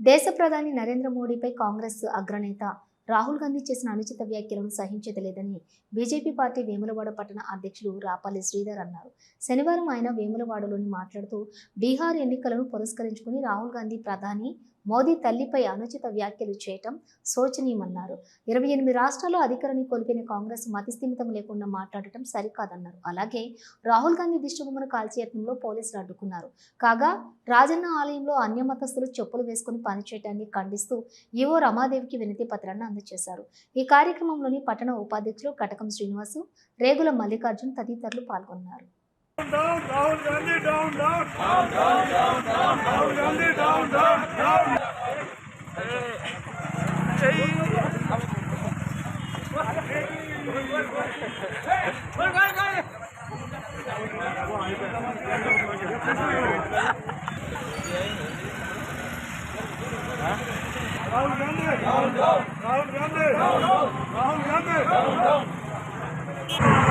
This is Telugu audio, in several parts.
దేశ ప్రధాని నరేంద్ర మోడీపై కాంగ్రెస్ అగ్రనేత రాహుల్ గాంధీ చేసిన అనుచిత వ్యాఖ్యలను సహించదలేదని బీజేపీ పార్టీ వేములవాడ పట్టణ అధ్యక్షుడు రాపల్లి శ్రీధర్ అన్నారు. శనివారం ఆయన వేములవాడలోని మాట్లాడుతూ బీహార్ ఎన్నికలను పురస్కరించుకుని రాహుల్ గాంధీ ప్రధాని మోదీ తల్లిపై అనుచిత వ్యాఖ్యలు చేయటం శోచనీయమన్నారు. ఇరవై ఎనిమిది రాష్ట్రాల్లో అధికారాన్ని కోల్పోయిన కాంగ్రెస్ మతిస్థిమితం లేకుండా మాట్లాడటం సరికాదన్నారు. అలాగే రాహుల్ గాంధీ దిష్టిబొమ్మను కాల్చేయత్నంలో పోలీసులు అడ్డుకున్నారు. కాగా రాజన్న ఆలయంలో అన్యమతస్థులు చెప్పులు వేసుకుని పనిచేయటాన్ని ఖండిస్తూ ఈవో రమాదేవికి వినతి పత్రాన్ని అందజేశారు. ఈ కార్యక్రమంలోని పట్టణ ఉపాధ్యక్షులు కటకం శ్రీనివాసు రేగుల మల్లికార్జున్ తదితరులు పాల్గొన్నారు. राहुल गांधी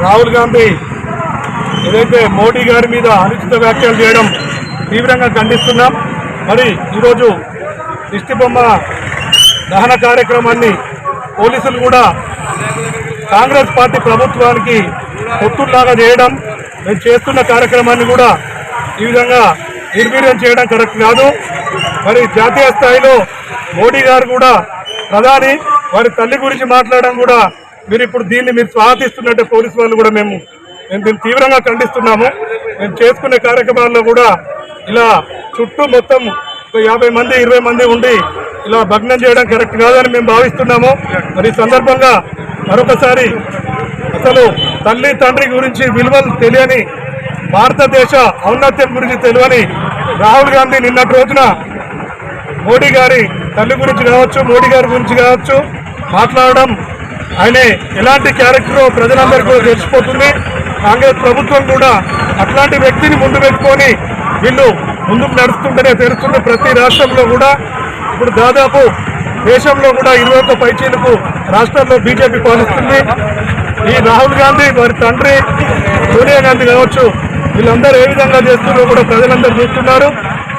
राहुल गांधी ఏదైతే మోడీ గారి మీద అనుచిత వ్యాఖ్యలు చేయడం తీవ్రంగా ఖండిస్తున్నాం మరి ఈరోజు దిష్టిబొమ్మ దహన కార్యక్రమాన్ని పోలీసులు కూడా కాంగ్రెస్ పార్టీ ప్రభుత్వానికి పొత్తుల్లాగా చేయడం మేము చేస్తున్న కార్యక్రమాన్ని కూడా ఈ విధంగా నిర్వీర్యం చేయడం కరెక్ట్ కాదు. మరి జాతీయ స్థాయిలో మోడీ గారు కూడా ప్రధాని వారి తల్లి గురించి మాట్లాడడం కూడా మీరు ఇప్పుడు దీన్ని మీరు స్వాగతిస్తున్నట్టే పోలీసు వాళ్ళు కూడా మేము మేము దీన్ని తీవ్రంగా ఖండిస్తున్నాము. మేము చేసుకునే కార్యక్రమాల్లో కూడా ఇలా చుట్టూ మొత్తం యాభై మంది ఇరవై మంది ఉండి ఇలా భగ్నం చేయడం కరెక్ట్ కాదని మేము భావిస్తున్నాము. మరి సందర్భంగా మరొకసారి అసలు తల్లి తండ్రి గురించి విలువలు తెలియని భారతదేశ ఔన్నత్యం గురించి తెలియని రాహుల్ గాంధీ నిన్నటి రోజున మోడీ గారి తల్లి గురించి కావచ్చు మోడీ గారి గురించి కావచ్చు మాట్లాడడం. ఆయన ఎలాంటి క్యారెక్టర్ ప్రజలందరికీ కూడా తెలిసిపోతుంది. కాంగ్రెస్ ప్రభుత్వం కూడా అట్లాంటి వ్యక్తిని ముందు పెట్టుకొని వీళ్ళు ముందుకు నడుస్తుంటేనే తెలుస్తుంది. ప్రతి రాష్ట్రంలో కూడా ఇప్పుడు దాదాపు దేశంలో కూడా ఇరవై ఒక్క పైచీలకు రాష్ట్రాల్లో బీజేపీ పాలిస్తుంది. ఈ రాహుల్ గాంధీ వారి తండ్రి సోనియా గాంధీ కావచ్చు వీళ్ళందరూ ఏ విధంగా చేస్తున్నారో కూడా ప్రజలందరూ చూస్తున్నారు.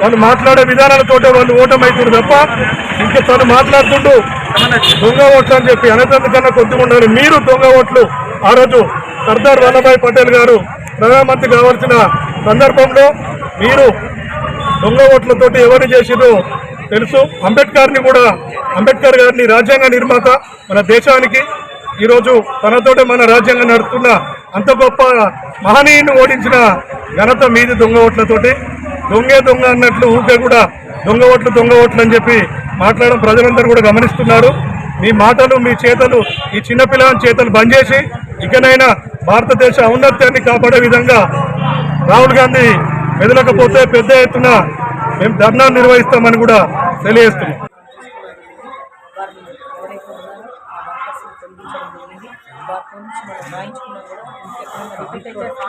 వాళ్ళు మాట్లాడే విధానాలతోటే వాళ్ళు ఓటమైతున్నారు తప్ప ఇంకా తను మాట్లాడుతుంటూ దొంగ ఓట్లు అని చెప్పి. అనేటందుకన్నా కొద్దిగా ఉండాలి. మీరు దొంగ ఓట్లు ఆ రోజు సర్దార్ వల్లభాయ్ పటేల్ గారు ప్రధానమంత్రి కావాల్సిన సందర్భంలో మీరు దొంగ ఓట్లతోటి ఎవరు చేసిందో తెలుసు. అంబేద్కర్ని కూడా అంబేద్కర్ గారిని రాజ్యాంగ నిర్మాత మన దేశానికి. ఈరోజు తనతోటే మన రాజ్యాంగం నడుపుతున్న అంత గొప్ప మహనీయుని ఓడించిన ఘనత మీది దొంగ ఓట్లతోటి. దొంగే దొంగ అన్నట్లు ఊకే కూడా దొంగ ఓట్లు దొంగ ఓట్లు అని చెప్పి మాట్లాడడం ప్రజలందరూ కూడా గమనిస్తున్నారు. మీ మాటలు మీ చేతలు ఈ చిన్నపిల్లని చేతలు బంద్ చేసి ఇకనైనా భారతదేశ ఔన్నత్యాన్ని కాపాడే విధంగా రాహుల్ గాంధీ మెదలకపోతే పెద్ద ఎత్తున మేము ధర్నా నిర్వహిస్తామని కూడా తెలియజేస్తున్నాం. నుంచి మనం రాయించుకున్నా కూడా.